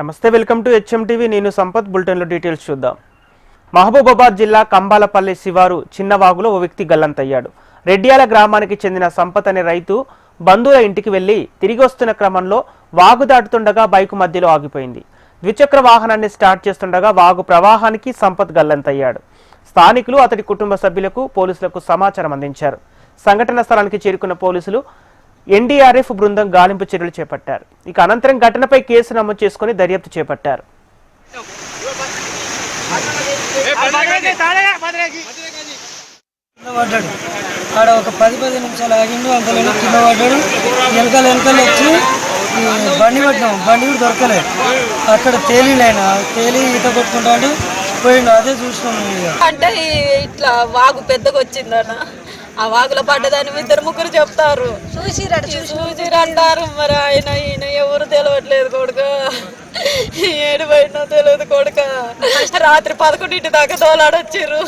నమస్తే welcome to HMTV నేను సంపత్. బులెటిన్లో డీటెయిల్స్ చూద్దాం. మహబూబాబాద్ జిల్లా కంబాలపల్లి శివారు చిన్నవాగులో ఓ వ్యక్తి గల్లంతయ్యాడు. రెడ్డియాల గ్రామానికి చెందిన సంపత్ అనే రైతు బంధువుల ఇంటికి వెళ్ళి తిరిగి వస్తున్న క్రమంలో వాగు దాటుతుండగా బైకు మధ్యలో ఆగిపోయింది. ద్విచక్ర వాహనాన్ని స్టార్ట్ చేస్తుండగా వాగు ప్రవాహానికి సంపత్ గల్లంతయ్యాడు. స్థానికులు అతడి కుటుంబ సభ్యులకు పోలీసులకు సమాచారం అందించారు. సంఘటన స్థలానికి చేరుకున్న పోలీసులు ఎన్డీఆర్ఎఫ్ బృందం గాలింపు చర్యలు చేపట్టారు. ఇక అనంతరం ఘటనపై కేసు నమోదు చేసుకుని దర్యాప్తు చేపట్టారు. ఆడ ఒక పది పది నిమిషాలు ఆగిండు అంతలోనే కింద పడ్డాడు. వెనకాల వెనకాల వచ్చి బండి పట్టినాం. బండి కూడా దొరకలేదు. అక్కడ తేలిలైన తేలి ఈత కొట్టుకుంటా అంటే పోయిండు. అదే చూసినాం అంటే ఇట్లా వాగు పెద్దగా వచ్చిందన్న. ఆ వాగులో పడ్డదాని ఇద్దరు ముగ్గురు చెప్తారు. చూసిరు అంటారు. మరి ఆయన ఈయన ఎవరు తెలియట్లేదు కొడుక. ఏడు పోయినా తెలియదు కొడుక. రాత్రి పదకొండింటి దాకా తోలాడొచ్చిర్రు